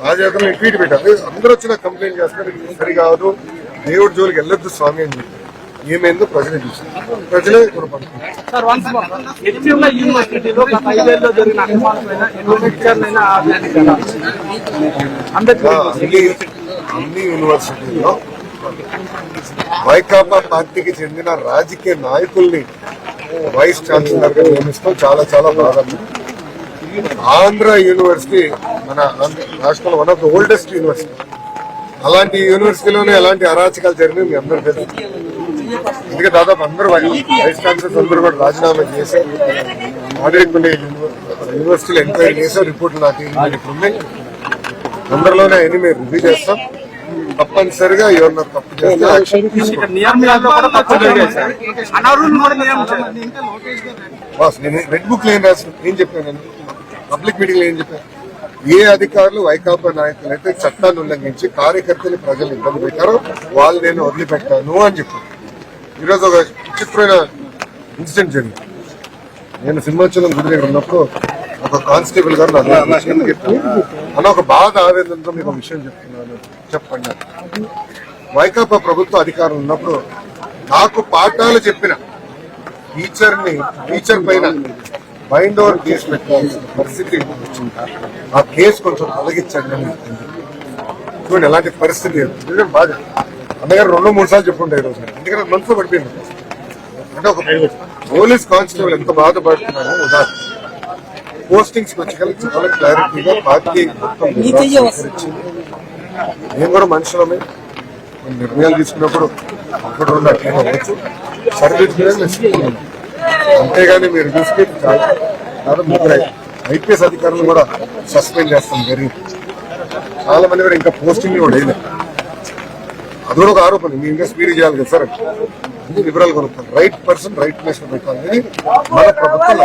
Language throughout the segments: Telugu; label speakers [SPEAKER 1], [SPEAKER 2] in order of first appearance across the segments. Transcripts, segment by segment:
[SPEAKER 1] రాజాకర్లు ట్వీట్ పెట్టారు అందరూ వచ్చిన కంప్లైంట్ చేస్తారు ఇది సరికాదు. దేవుడి జోలికి వెళ్ళొద్దు స్వామి అని చెప్పి ఏమైందో ప్రజలే చూసారు ప్రజలే
[SPEAKER 2] సార్ కదా.
[SPEAKER 1] అన్ని యూనివర్సిటీల్లో వైకాపా పార్టీకి చెందిన రాజకీయ నాయకుల్ని వైస్ ఛాన్సలర్గా నియమిస్తాం చాలా చాలా బాగుంది ఆంధ్ర యూనివర్సిటీ మన రాష్ట్రంలో one of the oldest university అలాంటి యూనివర్సిటీలోనే ఎలాంటి అరాచకాలు జరిగినాయి మీ అందరూ తెలుసు అందుకే దాదాపు అందరూ వైస్ ఛాన్సలర్స్ అందరూ కూడా రాజీనామా చేసి కొన్ని యూనివర్సిటీలు ఎంక్వైరీ చేసాం రిపోర్ట్లు నాకు ఇప్పుడు ఉన్నాయి. తొందరలోనే అన్ని మేము రివ్యూ చేస్తాం. తప్పనిసరిగా ఎవరన్నా తప్పు చేస్తే యాక్షన్ తీసుకుంటాం బాస్ నేను రెడ్ బుక్లో ఏం రాసిన ఏం చెప్పాను నేను? పబ్లిక్ మీటింగ్లో ఏం చెప్పాను? ఏ అధికారులు వైకాపా నాయకులు అయితే చట్టాన్ని ఉల్లంఘించి కార్యకర్తలు ప్రజలు ఇబ్బంది పెట్టారో వాళ్ళు నేను వదిలిపెట్టాను అని చెప్పాను ఈరోజు ఒక విచిత్రమైన ఇన్సిడెంట్ జరిగింది నేను సింహాచలం గుడి దగ్గర ఉన్నప్పుడు ఒక కానిస్టేబుల్ గారు? అన్న ఒక బాధ ఆవేదనతో మీకు ఒక విషయం చెప్తున్నాను చెప్పండి. వైకాపా ప్రభుత్వ అధికారం ఉన్నప్పుడు నాకు పాఠాలు చెప్పిన టీచర్ని టీచర్ పైన మైండ్ ఓవర్ కేసు పెట్టాల్సిన పరిస్థితి వచ్చింది ఆ కేసు కొంచెం తొలగించండి అని. చూడండి ఎలాంటి పరిస్థితి లేదు. బాగా అన్నగారు రెండు మూడు సార్లు చెప్పుంటాయి ఈ రోజు ఎందుకంటే మనసులో పడిపోయింది అంటే ఒక పోలీస్ కానిస్టేబుల్ ఎంత బాధపడుతున్నారో ఉదాహరణ పోస్టింగ్స్ వచ్చి చాలా క్లారిటీగా పార్టీ మొత్తం. మేము కూడా మనుషులమే నిర్ణయాలు తీసుకున్నప్పుడు అప్పుడు రెండు అట్లా అవ్వచ్చు సర్వీస్ మీద. అంతేగాని మీరు చూస్తే చాలా. ముగ్గురు ఐపీఎస్ అధికారులు కూడా సస్పెండ్ చేస్తాం జరిగింది చాలా మంది కూడా ఇంకా పోస్టింగ్ కూడా వేయలేదు. అది కూడా ఒక ఆరోపణ. మీ ఇంకా స్పీడ్ చేయాలి కదా సార్? అన్ని వివరాలు కొనుక్కోండి రైట్ పర్సన్ రైట్ ప్లేస్లో పెట్టాలి. మన ప్రభుత్వం.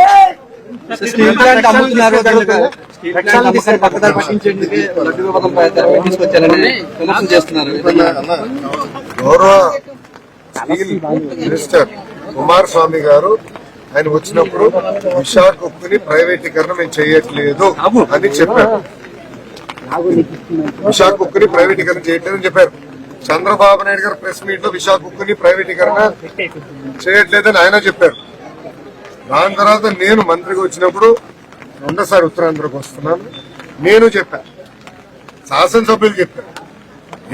[SPEAKER 1] గౌరవ స్టీల్ మినిస్టర్ కుమారస్వామి గారు ఆయన వచ్చినప్పుడు విశాఖ ఉక్కుని ప్రైవేటీకరణ మేము చేయట్లేదు అని చెప్పారు. విశాఖ ఉక్కుని ప్రైవేటీకరణ చేయట్లేదు అని చెప్పారు. చంద్రబాబు నాయుడు గారు ప్రెస్ మీట్లో విశాఖ ఉక్కుని ప్రైవేటీకరణ చేయట్లేదని ఆయన చెప్పారు. దాని తర్వాత నేను మంత్రిగా వచ్చినప్పుడు రెండోసారి ఉత్తరాంధ్రకు వస్తున్నాను. నేను చెప్పాను శాసనసభ్యులు చెప్పారు.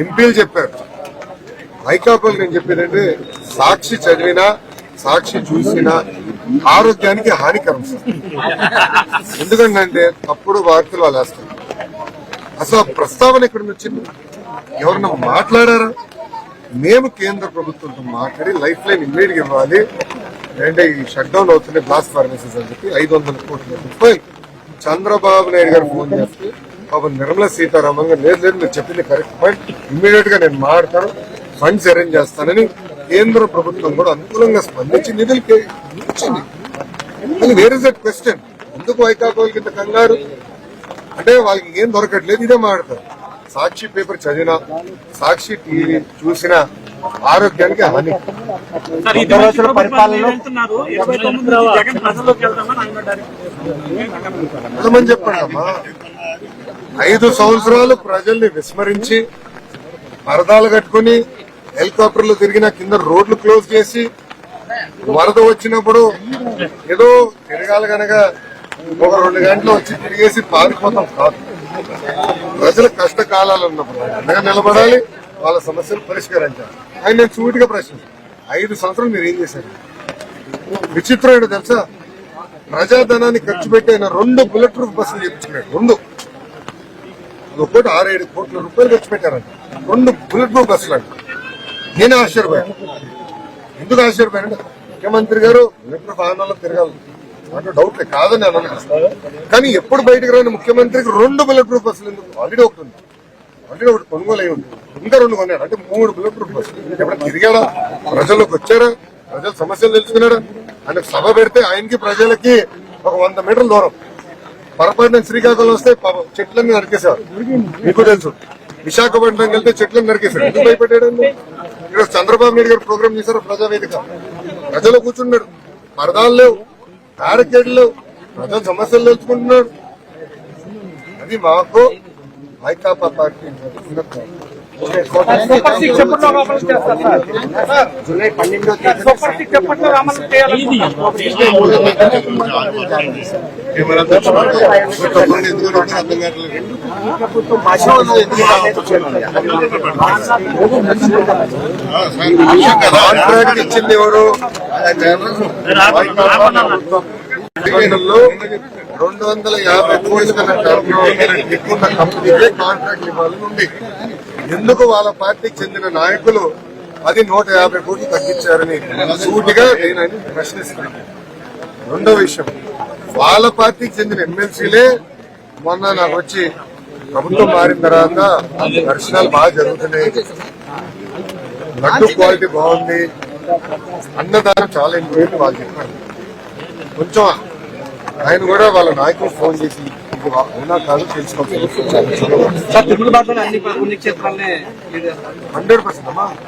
[SPEAKER 1] ఎంపీలు చెప్పారు. వైకాపాలు నేను చెప్పేదంటే సాక్షి చదివినా సాక్షి చూసినా ఆరోగ్యానికి హానికరం సార్. ఎందుకంటే తప్పుడు వార్తలు అలా వేస్తారు అసలు ఆ ప్రస్తావన ఎక్కడి నుంచి వచ్చింది? ఎవరన్నా మాట్లాడారా? మేము కేంద్ర ప్రభుత్వంతో మాట్లాడి లైఫ్ లైన్ ఇమ్మీడియట్ ఇవ్వాలి. అంటే ఈ షట్ డౌన్ అవుతున్నాయి బ్లాస్ట్ ఫార్మసీస్ అని చెప్పి ఐదు వందల కోట్ల రూపాయలు. చంద్రబాబు నాయుడు గారు ఫోన్ చేస్తే పాపం నిర్మలా సీతారామన్ గారు లేదు లేదు మీరు చెప్పింది కరెక్ట్ పాయింట్ ఇమ్మీడియట్గా నేను మాట్లాడతాను ఫండ్స్ అరేంజ్ చేస్తానని కేంద్ర ప్రభుత్వం కూడా అనుకూలంగా స్పందించి నిధులు ఇచ్చింది కానీ వేర్ ఇస్ దట్ క్వశ్చన్ ఎందుకు వైకాపాలకి ఇంత కంగారు? అంటే వాళ్ళకి ఏం దొరకట్లేదు ఇదే మాట్లాడతారు. సాక్షి పేపర్ చదివినా సాక్షి టీవీ చూసినా ఆరోగ్యానికి హాని.
[SPEAKER 2] పరిపాలన
[SPEAKER 1] చెప్పండి అమ్మా ఐదు సంవత్సరాలు ప్రజల్ని విస్మరించి పరదాలు కట్టుకుని హెలికాప్టర్లు తిరిగిన కింద రోడ్లు క్లోజ్ చేసి వరద వచ్చినప్పుడు ఏదో తిరగాలి కనుక ఒక రెండు గంటలు వచ్చి తిరిగేసి పారిపోతాం కాదు. ప్రజల కష్టకాలాలు ఉన్నప్పుడు అండగా నిలబడాలి వాళ్ళ సమస్యలు పరిష్కరించాలి. ఆయన నేను చూటిగా ప్రశ్న ఐదు సంవత్సరాలు మీరు ఏం చేశారు? విచిత్రం ఏంటో తెలుసా? ప్రజాధనాన్ని ఖర్చు పెట్టి ఆయన రెండు బుల్లెట్ ప్రూఫ్ బస్సులు చేయించుకున్నాడు. రెండు. ఒకటి ఆరు ఏడు కోట్ల రూపాయలు ఖర్చు పెట్టారంట. రెండు బుల్లెట్ ప్రూఫ్ బస్సులు అంట. నేను ఆశ్చర్యపోయాను. ఎందుకు ఆశ్చర్యపోయాను ముఖ్యమంత్రి గారు బుల్లెట్ ప్రూఫ్ వాహనాల్లో తిరగాలి. అంటే డౌట్ కాదని అన్నాను. కానీ ఎప్పుడు బయటకు రాని ముఖ్యమంత్రికి రెండు బుల్లెట్ ప్రూఫ్ బస్సులు ఎందుకు? ఆల్రెడీ ఒకటి ఉంది. ఆల్రెడీ ఒకటి కొనుగోలు అయి ఉంది. ఇంకా రెండు కొన్నాడు. అంటే మూడు బుల్లెట్ ప్రూఫ్ బస్సులు ఎప్పుడు తిరిగాడా? ప్రజల్లోకి వచ్చారా ప్రజల సమస్యలు తెలుసుకున్నాడా? ఆయన సభ పెడితే ఆయనకి ప్రజలకి ఒక వంద మీటర్ల దూరం. పొరపాటున శ్రీకాకుళం వస్తే చెట్లన్నీ నరికేశారు మీకు తెలుసు. విశాఖపట్నం వెళ్తే చెట్లను నరికేశారు ఎందుకు భయపెట్టాడు ఈరోజు చంద్రబాబు నాయుడు గారు ప్రోగ్రామ్ చేశారు ప్రజావేదిక? ప్రజలు కూర్చున్నారు. పరదాలు లేవు. బ్యారికేడ్లు లేవు. ప్రజల సమస్యలు తెలుసుకుంటున్నాడు అది మాకు వైకాపా పార్టీ
[SPEAKER 2] సూపర్ సిక్స్ ఎప్పట్లో అమలు చేస్తారు సార్.
[SPEAKER 3] జూలై పన్నెండో తేదీ
[SPEAKER 2] సూపర్ సిక్స్ ఎప్పట్లో అమలు చేయాలి.
[SPEAKER 1] కాంట్రాక్ట్ ఇచ్చింది ఎవరు రెండు వందల యాభై కోట్ల కన్నా ఎక్కువ కాంట్రాక్ట్ ఇవ్వాలని ఉంది. ఎందుకు వాళ్ళ పార్టీకి చెందిన నాయకులు అది నూట యాభై కోట్లు తగ్గించారని సూటిగా నేను ఆయన ప్రశ్నిస్తున్నాను. రెండో విషయం వాళ్ళ పార్టీకి చెందిన ఎమ్మెల్సీలే మొన్న నాకు వచ్చి ప్రభుత్వం మారిన తర్వాత దర్శనాలు బాగా జరుగుతున్నాయి. లడ్డు క్వాలిటీ బాగుంది. అన్నదానం చాలా ఇంపార్టెంట్ వాళ్ళు చెప్పారు. కొంచెం ఆయన కూడా వాళ్ళ నాయకులు ఫోన్ చేసి అయినా కాదు
[SPEAKER 3] తెలుసుకోవచ్చు
[SPEAKER 1] హండ్రెడ్ పర్సెంట్ అమ్మా.